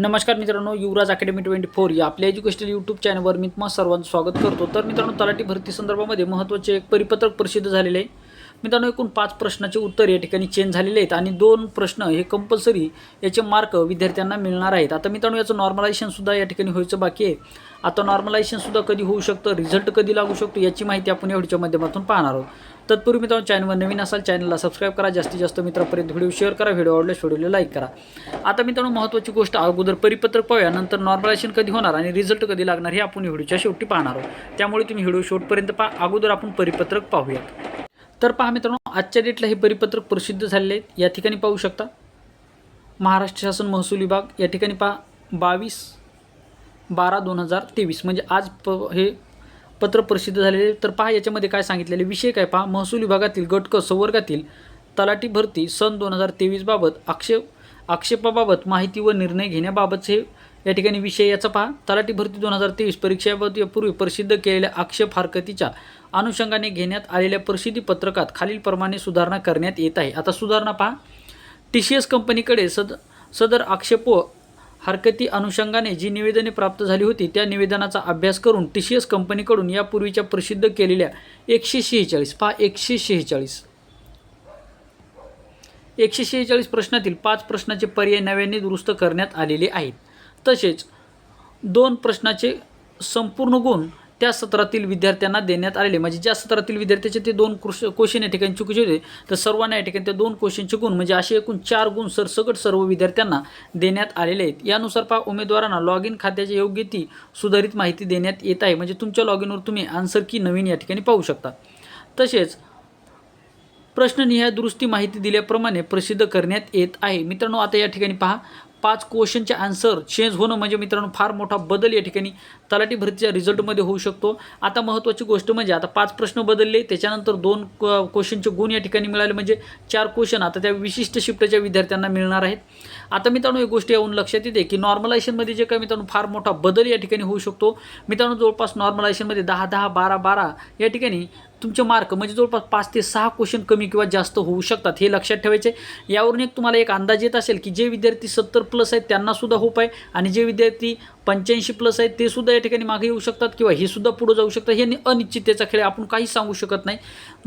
नमस्कार मित्रांनो युवराज academy twenty four या आपल्या एज्युकेशनल यूट्यूब चॅनलवर मी तुम्हाला सर्वांचं स्वागत करतो. तर मित्रांनो तलाठी भरती संदर्भामध्ये महत्त्वाचे एक परिपत्रक प्रसिद्ध झालेले आहे. मित्रांनो एकूण पाच प्रश्नाचे उत्तर या ठिकाणी चेंज झालेले आहेत आणि दोन प्रश्न हे कंपल्सरी याचे मार्क विद्यार्थ्यांना मिळणार आहेत. आता मित्रांनो याचं नॉर्मलायझेशनसुद्धा या ठिकाणी व्हायचं बाकी आहे. आता नॉर्मलायझेशनसुद्धा कधी होऊ शकतं? रिझल्ट कधी लागू शकतो? याची माहिती आपण एवढीच्या माध्यमातून पाहणार आहोत. तत्पूर्वी मित्रांनो चॅनलवर नवीन असाल चॅनलला सबस्क्राईब करा. जास्तीत जास्त मित्रापर्यंत व्हिडिओ शेअर करा. व्हिडिओ आवडल्यास व्हिडिओला लाईक करा. आता मित्रांनो महत्त्वाची गोष्ट अगोदर परिपत्रक पाहूया. नंतर नॉर्मलायझेशन कधी होणार आणि रिझल्ट कधी लागणार हे आपण व्हिडिओच्या शेवटी पाहणार आहोत. त्यामुळे तुम्ही व्हिडिओ शेवटपर्यंत पहा. अगोदर आपण परिपत्रक पाहूयात. तर पहा मित्रांनो आजच्या डेटला हे परिपत्रक प्रसिद्ध झालेले आहेत. या ठिकाणी पाहू शकता. महाराष्ट्र शासन महसूल विभाग या ठिकाणी पहा. बावीस बारा दोन हजार तेवीस. म्हणजे आज प हे पत्र प्रसिद्ध झालेले. तर पहा याच्यामध्ये काय सांगितलेले. विषय काय पहा. महसूल विभागातील गटक संवर्गातील तलाठी भरती सन दोन हजार तेवीसबाबत आक्षेप आक्षेपाबाबत माहिती व निर्णय घेण्याबाबतचे या ठिकाणी विषय याचा पहा. तलाठी भरती दोन हजार तेवीस परीक्षेबाबत यापूर्वी प्रसिद्ध केलेल्या आक्षेप हरकतीच्या अनुषंगाने घेण्यात आलेल्या प्रसिद्धी पत्रकात खालीलप्रमाणे सुधारणा करण्यात येत आहे. आता सुधारणा पहा. टी सी एस कंपनीकडे सद सदर आक्षेप व हरकती अनुषंगाने जी निवेदने प्राप्त झाली होती त्या निवेदनाचा अभ्यास करून टी सी एस कंपनीकडून यापूर्वीच्या प्रसिद्ध केलेल्या एकशे शेहेचाळीस पहा एकशे शेहेचाळीस. एकशे शेहेचाळीस प्रश्नातील पाच प्रश्नाचे पर्याय नव्याने दुरुस्त करण्यात आलेले आहेत. तसेच दोन प्रश्नाचे संपूर्ण गुण त्या सत्रातील विद्यार्थ्यांना देण्यात आलेले म्हणजे ज्या सत्रातील विद्यार्थ्याचे ते दोन कृष क्वेश्चन या ठिकाणी चुकीचे होते तर सर्वांना या ठिकाणी त्या दोन क्वेश्चनचे गुण म्हणजे असे एकूण चार गुण सरसकट सर्व विद्यार्थ्यांना देण्यात आलेले आहेत. यानुसार पहा उमेदवारांना लॉग इन खात्याची योग्य ती सुधारित माहिती देण्यात येत आहे. म्हणजे तुमच्या लॉग इनवर तुम्ही आन्सर की नवीन या ठिकाणी पाहू शकता. तसेच प्रश्ननिहाय दुरुस्ती माहिती दिल्याप्रमाणे प्रसिद्ध करण्यात येत आहे. मित्रांनो आता या ठिकाणी पहा पाच क्वेश्चनचे आन्सर चेंज होणं म्हणजे मित्रांनो फार मोठा बदल या ठिकाणी तलाठी भरतीच्या रिझल्टमध्ये होऊ शकतो. आता महत्त्वाची गोष्ट म्हणजे आता पाच प्रश्न बदलले त्याच्यानंतर दोन क्वेश्चनचे गुण या ठिकाणी मिळाले म्हणजे चार क्वेश्चन आता त्या विशिष्ट शिफ्टच्या विद्यार्थ्यांना मिळणार आहेत. आता मित्रांनो एक गोष्ट येऊन लक्षात येते की नॉर्मलायझेशनमध्ये जे काय मित्रांनो फार मोठा बदल या ठिकाणी होऊ शकतो. मित्रांनो जवळपास नॉर्मलायझेशनमध्ये दहा दहा बारा बारा या ठिकाणी तुमचे मार्क म्हणजे जवळपास पाच ते सहा क्वेश्चन कमी किंवा जास्त होऊ शकतात हे लक्षात ठेवायचे. यावरून एक तुम्हाला एक अंदाज येत असेल की जे विद्यार्थी सत्तर प्लस आहेत त्यांनासुद्धा होप आहे आणि जे विद्यार्थी पंच्याऐंशी प्लस आहेत ते सुद्धा या ठिकाणी मागे येऊ शकतात किंवा हे सुद्धा पुढे जाऊ शकतात. हे अनिश्चिततेचा खेळ आपण काही सांगू शकत नाही.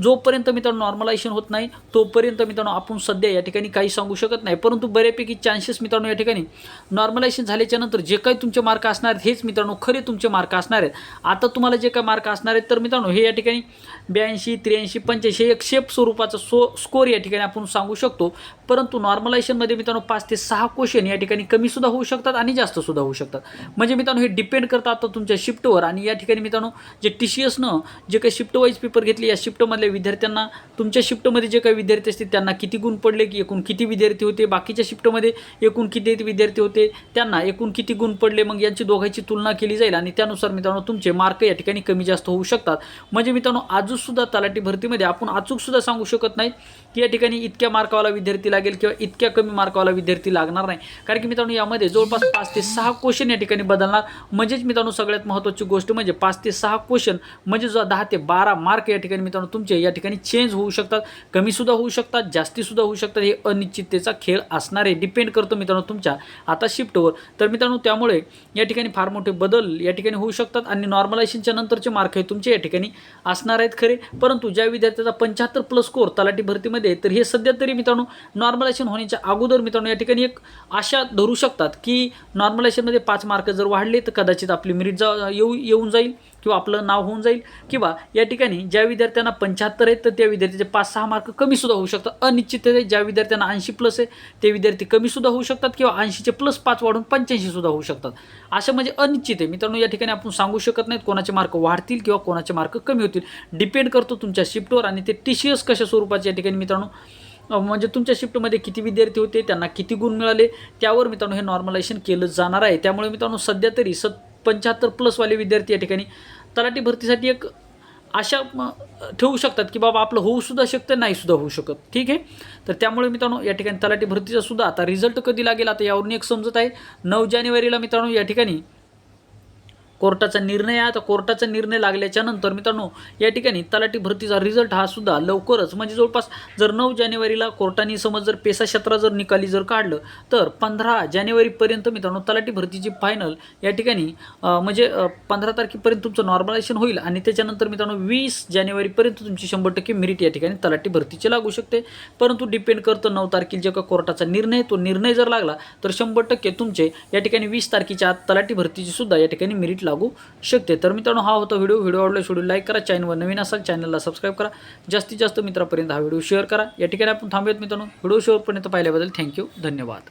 जोपर्यंत मित्रांनो नॉर्मलायझेशन होत नाही तोपर्यंत मित्रांनो आपण सध्या या ठिकाणी काही सांगू शकत नाही. परंतु बऱ्यापैकी चान्सेस मित्रांनो या ठिकाणी नॉर्मलायझेशन झाल्याच्यानंतर जे काही तुमचे मार्क असणार आहेत हेच मित्रांनो खरे तुमचे मार्क असणार आहेत. आता तुम्हाला जे काही मार्क असणार आहेत तर मित्रांनो हे या ठिकाणी ब्याऐंशी त्र्याऐंशी पंच्याऐंशी एक शेप स्वरूपाचा सो स्कोर या ठिकाणी आपण सांगू शकतो. परंतु नॉर्मलायझेशनमध्ये मित्रांनो पाच ते सहा क्वेश्चन या ठिकाणी कमीसुद्धा होऊ शकतात आणि जास्तसुद्धा होऊ शकतात. म्हणजे मित्रांनो हे डिपेंड करतं आता तुमच्या शिफ्टवर आणि या ठिकाणी मित्रांनो जे टी सी एसनं जे काही शिफ्ट वाईज पेपर घेतले या शिफ्टमधल्या विद्यार्थ्यांना तुमच्या शिफ्टमध्ये जे काही विद्यार्थी असतील त्यांना किती गुण पडले की एकूण किती विद्यार्थी होते? बाकीच्या शिफ्टमध्ये एकूण किती विद्यार्थी होते? त्यांना एकूण किती गुण पडले? मग यांची दोघांची तुलना केली जाईल आणि त्यानुसार मित्रांनो तुमचे मार्क या ठिकाणी कमी जास्त होऊ शकतात. म्हणजे मित्रांनो आजूसुद्धा तलाठी भरतीमध्ये आपण अचूकसुद्धा सांगू शकत नाही की या ठिकाणी इतक्या मार्कावाला विद्यार्थी लागेल किंवा इतक्या कमी मार्कावाला विद्यार्थी लागणार नाही. कारण की मित्रांनो यामध्ये जवळपास पाच ते सहा क्वेश्चन या ठिकाणी ठिकाणी बदलणार. म्हणजेच मित्रांनो सगळ्यात महत्त्वाची गोष्ट म्हणजे पाच ते सहा क्वेश्चन म्हणजे जो दहा ते बारा मार्क या ठिकाणी मित्रांनो तुमचे या ठिकाणी चेंज होऊ शकतात. कमीसुद्धा होऊ शकतात जास्तीसुद्धा होऊ शकतात. हे अनिश्चिततेचा खेळ असणार आहे डिपेंड करतो मित्रांनो तुमच्या आता शिफ्टवर तर मित्रांनो त्यामुळे या ठिकाणी फार मोठे बदल या ठिकाणी होऊ शकतात आणि नॉर्मलायझेशनच्या नंतरचे मार्क हे तुमचे या ठिकाणी असणार आहेत खरे. परंतु ज्या विद्यार्थ्याचा पंच्याहत्तर प्लस स्कोर तलाठी भरतीमध्ये तर हे सध्या तरी मित्रांनो नॉर्मलायझेशन होण्याच्या अगोदर मित्रांनो या ठिकाणी एक आशा धरू शकतात की नॉर्मलायझेशनमध्ये पाच मार्क जर वाढले तर कदाचित आपली मेरिट जा येऊ येऊन जाईल किंवा आपलं नाव होऊन जाईल. किंवा या ठिकाणी ज्या विद्यार्थ्यांना पंच्याहत्तर आहेत तर त्या विद्यार्थ्याचे पाच सहा मार्क कमीसुद्धा होऊ शकतात. अनिश्चित आहे ज्या विद्यार्थ्यांना ऐंशी प्लस आहे ते विद्यार्थी कमीसुद्धा होऊ शकतात किंवा ऐंशीचे प्लस पाच वाढून पंच्याऐंशीसुद्धा होऊ शकतात. असं म्हणजे अनिश्चित आहे. मित्रांनो या ठिकाणी आपण सांगू शकत नाहीत कोणाचे मार्क वाढतील किंवा कोणाचे मार्क कमी होतील. डिपेंड करतो तुमच्या शिफ्टवर आणि ते टी सी एस कशा स्वरूपाचे या ठिकाणी मित्रांनो. म्हणजे तुमच्या शिफ्टमध्ये किती विद्यार्थी होते त्यांना किती गुण मिळाले त्यावर मित्रांनो हे नॉर्मलायझेशन केलं जाणार आहे. त्यामुळे मित्रांनो सध्या तरी सत पंच्याहत्तर प्लसवाले विद्यार्थी या ठिकाणी तलाठी भरतीसाठी एक अशा ठेवू शकतात की बाबा आपलं होऊसुद्धा शकतं नाहीसुद्धा होऊ शकत. ठीक आहे? तर त्यामुळे मित्रांनो या ठिकाणी तलाठी भरतीचा सुद्धा आता रिझल्ट कधी लागेल आता यावरून एक समजत आहे. नऊ जानेवारीला मित्रांनो या ठिकाणी कोर्टाचा निर्णय आहे. आता कोर्टाचा निर्णय लागल्याच्या नंतर मित्रांनो या ठिकाणी तलाठी भरतीचा रिझल्ट हा सुद्धा लवकरच म्हणजे जवळपास जर नऊ जानेवारीला कोर्टाने समज जर पेसा क्षेत्र जर निकाली जर काढलं तर पंधरा जानेवारीपर्यंत मित्रांनो तलाठी भरतीची फायनल या ठिकाणी म्हणजे पंधरा तारखेपर्यंत तुमचं नॉर्मलायझेशन होईल आणि त्याच्यानंतर मित्रांनो वीस जानेवारीपर्यंत तुमची शंभर टक्के मेरिट या ठिकाणी तलाठी भरतीची लागू शकते. परंतु डिपेंड करतं नऊ तारखेला जे का कोर्टाचा निर्णय तो निर्णय जर लागला तर शंभर टक्के तुमचे या ठिकाणी वीस तारखेच्या आत तलाठी भरतीची सुद्धा या ठिकाणी मेरिट लागू शकते. तर मित्रांनो हा होता व्हिडिओ. व्हिडिओ आवडला व्हिडिओ लाईक करा. चॅनलवर नवीन असाल चॅनलला सबस्क्राईब करा. जास्तीत जास्त मित्रापर्यंत हा व्हिडिओ शेअर करा. या ठिकाणी आपण थांबूयात मित्रांनो. व्हिडिओ शेअरपर्यंत पाहिल्याबद्दल थँक्यू. धन्यवाद.